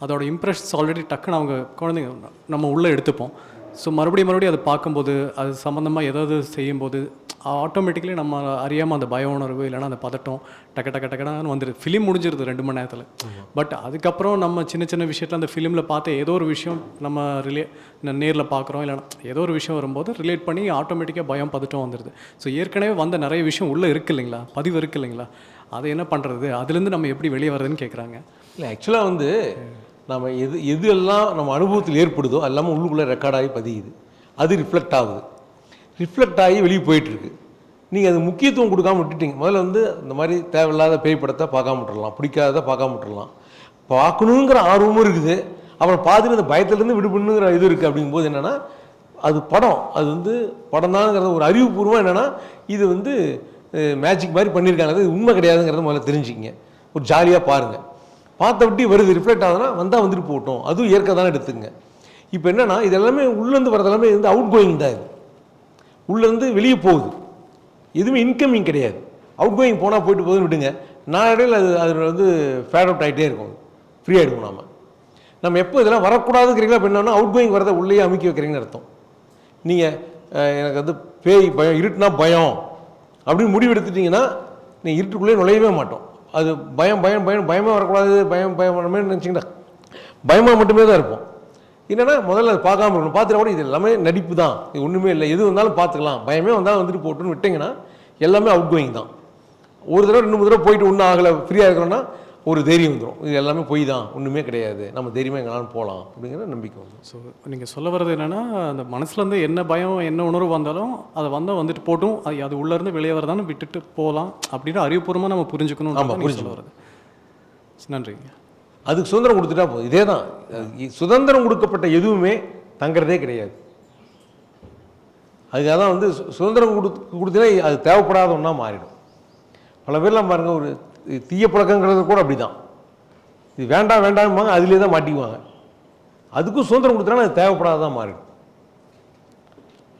அதோட impressions already டக்குன்னு அவங்க குழந்தைங்க நம்ம உள்ளே எடுத்துப்போம். ஸோ மறுபடியும் மறுபடியும் அதை பார்க்கும்போது அது சம்மந்தமாக ஏதாவது செய்யும்போது ஆட்டோமேட்டிக்கலி நம்ம அறியாமல் அந்த பய உணர்வு இல்லைன்னா அந்த பதட்டம் டக்கு டக்கு டக்குன்னு வந்துடுது ஃபிலிம் முடிஞ்சிருது ரெண்டு மணி நேரத்தில். பட் அதுக்கப்புறம் நம்ம சின்ன சின்ன விஷயத்தில் அந்த ஃபிலிமில் பார்த்து ஏதோ ஒரு விஷயம் நம்ம ரிலே நேரில் பார்க்குறோம் இல்லைன்னா ஏதோ ஒரு விஷயம் வரும்போது ரிலேட் பண்ணி ஆட்டோமேட்டிக்காக பயம் பதட்டம் வந்துடுது ஸோ ஏற்கனவே வந்த நிறைய விஷயம் உள்ளே இருக்கு இல்லைங்களா? பதிவு இருக்கு இல்லைங்களா? அதை என்ன பண்ணுறது அதுலேருந்து நம்ம எப்படி வெளியே வர்றதுன்னு கேட்குறாங்க இல்லை ஆக்சுவலாக வந்து நம்ம எது எது எல்லாம் நம்ம அனுபவத்தில் ஏற்படுதோ அது எல்லாமே உள்ளுக்குள்ளே ரெக்கார்ட் ஆகி பதியுது. அது ரிஃப்ளெக்ட் ஆகுது. ரிஃப்ளெக்ட் ஆகி வெளியே போயிட்டுருக்கு. நீங்கள் அது முக்கியத்துவம் கொடுக்காம விட்டுட்டீங்க. முதல்ல வந்து இந்த மாதிரி தேவையில்லாத பேய் படத்தை பார்க்காம விட்டுடலாம் பிடிக்காததை பார்க்காம விட்டுடலாம் பார்க்கணுங்கிற ஆர்வமும் இருக்குது. அப்புறம் பார்த்துட்டு அந்த பயத்துலேருந்து விடுபடணுங்கிற இது இருக்குது அப்படிங்கும்போது என்னென்னா அது படம். அது வந்து படம் தான்ங்கிறது ஒரு அறிவுபூர்வம் என்னென்னா இது வந்து மேஜிக் மாதிரி பண்ணியிருக்காங்க. அது உண்மை கிடையாதுங்கிறத முதல்ல தெரிஞ்சுக்கிங்க. ஒரு ஜாலியாக பாருங்கள் பார்த்த விட்டு வருது ரிஃப்ளெக்ட் ஆகுதுன்னா வந்தால் வந்துட்டு போட்டோம் அதுவும் இயற்கை தானே எடுத்துங்க இப்போ என்னென்னா இது எல்லாமே உள்ளேருந்து வரது எல்லாமே வந்து அவுட் கோயிங் தான் இது. உள்ளேருந்து வெளியே போகுது. எதுவுமே இன்கமிங் கிடையாது. அவுட் கோயிங் போனால் போயிட்டு போகுதுன்னு விடுங்க. நான் அது அது வந்து ஃபேட் அவுட் ஆகிட்டே இருக்கும். ஃப்ரீ ஆகிடுவோம் நாம. நம்ம எப்போ இதெல்லாம் வரக்கூடாதுங்கிறீங்களா இப்போ என்னன்னா அவுட் கோயிங் வரதை உள்ளேயே அமுக்கி வைக்கிறீங்கன்னு அர்த்தம். நீங்கள் எனக்கு வந்து பேய் பயம் இருட்டுனா பயம் அப்படின்னு முடிவு எடுத்துட்டிங்கன்னா நீங்கள் இருட்டுக்குள்ளே நுழையவே மாட்டோம். அது பயம் பயம் பயம் பயமே வரக்கூடாது பயம் பயம் வரமே நினச்சிங்கன்னா பயமாக மட்டுமே தான் இருப்போம். என்னென்னா முதல்ல அது பார்க்காம இருக்கணும். பார்த்துட்டு கூட இது எல்லாமே நடிப்பு தான். இது ஒன்றுமே இல்லை. எது வந்தாலும் பார்த்துக்கலாம். பயமே வந்தாலும் வந்துட்டு போட்டுன்னு விட்டிங்கன்னா எல்லாமே அவுட் கோயிங் தான். ஒரு தடவை ரெண்டு மூணு தடவை போயிட்டு ஒன்றும் ஆகலை ஃப்ரீயாக இருக்கிறோன்னா ஒரு தைரியம் வந்துடும் இது எல்லாமே பொய் தான். ஒன்றுமே கிடையாது. நம்ம தைரியமாக எங்களாலும் போகலாம் அப்படிங்கிற நம்பிக்கை வந்துடும் ஸோ நீங்கள் சொல்ல வர்றது என்னென்னா அந்த மனசுலேருந்து என்ன பயம் என்ன உணர்வு வந்தாலும் அதை வந்தால் வந்துட்டு போட்டும். அது அது உள்ளேருந்து வெளியே வரதானு விட்டுட்டு போகலாம் அப்படின்னு அறிவுபூர்வமாக நம்ம புரிஞ்சுக்கணும் ஆமா, புரிஞ்சு வருது நன்றிங்க. அதுக்கு சுதந்திரம் கொடுத்துட்டா போதும். இதே தான். சுதந்திரம் கொடுக்கப்பட்ட எதுவுமே தங்குறதே கிடையாது. அதுக்காக தான் வந்து சுதந்திரம் கொடு கொடுத்தீங்கன்னா அது தேவைப்படாத ஒன்றா மாறிடும். பல பேர்லாம் பாருங்க ஒரு தீய பழக்கங்கிறது கூட அப்படி தான் இது வேண்டாம் வேண்டாம்பாங்க அதிலே தான் மாட்டிக்குவாங்க. அதுக்கும் சுதந்திரம் கொடுத்தனா அது தேவைப்படாததான் மாறிடும்.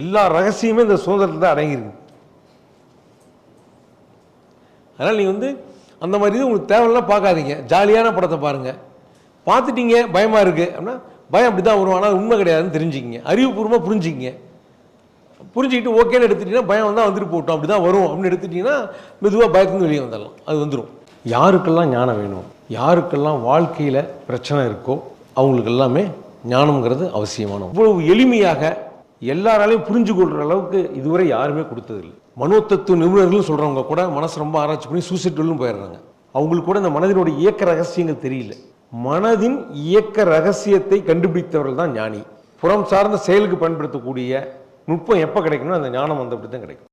எல்லா ரகசியமே இந்த சுதந்திரத்தில் தான் அடங்கியிருக்கு. அதனால் நீங்கள் வந்து அந்த மாதிரி இது உங்களுக்கு தேவையெல்லாம் பார்க்காதீங்க. ஜாலியான படத்தை பாருங்கள் பார்த்துட்டீங்க பயமாக இருக்குது அப்படின்னா பயம் அப்படி தான் வரும். ஆனால் உண்மை கிடையாதுன்னு தெரிஞ்சுக்கிங்க. அறிவுபூர்வமாக புரிஞ்சுக்கிங்க. புரிஞ்சுக்கிட்டு ஓகேன்னு எடுத்துட்டீங்கன்னா பயம் வந்தால் வந்துட்டு போட்டோம் அப்படி தான் வரும். அப்படின்னு எடுத்துட்டிங்கன்னா மெதுவாக பயத்துலேருந்து வெளியே வந்துடலாம். அது வந்துடும் யாருக்கெல்லாம் ஞானம் வேணும்? யாருக்கெல்லாம் வாழ்க்கையில் பிரச்சனை இருக்கோ அவங்களுக்கு எல்லாமே ஞானம்ங்கிறது அவசியமான இவ்வளவு எளிமையாக எல்லாராலையும் புரிஞ்சு கொள்கிற அளவுக்கு இதுவரை யாருமே கொடுத்ததில்லை. மனோத்தத்துவ நிபுணர்கள் சொல்கிறவங்க கூட மனசு ரொம்ப ஆராய்ச்சி பண்ணி சூசைட்டிலும் போயிடுறாங்க. அவங்களுக்கு கூட இந்த மனதினுடைய இயக்க ரகசியங்கள் தெரியல. மனதின் இயக்க ரகசியத்தை கண்டுபிடித்தவர்கள் தான் ஞானி. புறம் சார்ந்த செயலுக்கு பயன்படுத்தக்கூடிய நுட்பம் எப்போ கிடைக்கணும் அந்த ஞானம் வந்தபடி தான் கிடைக்கும்.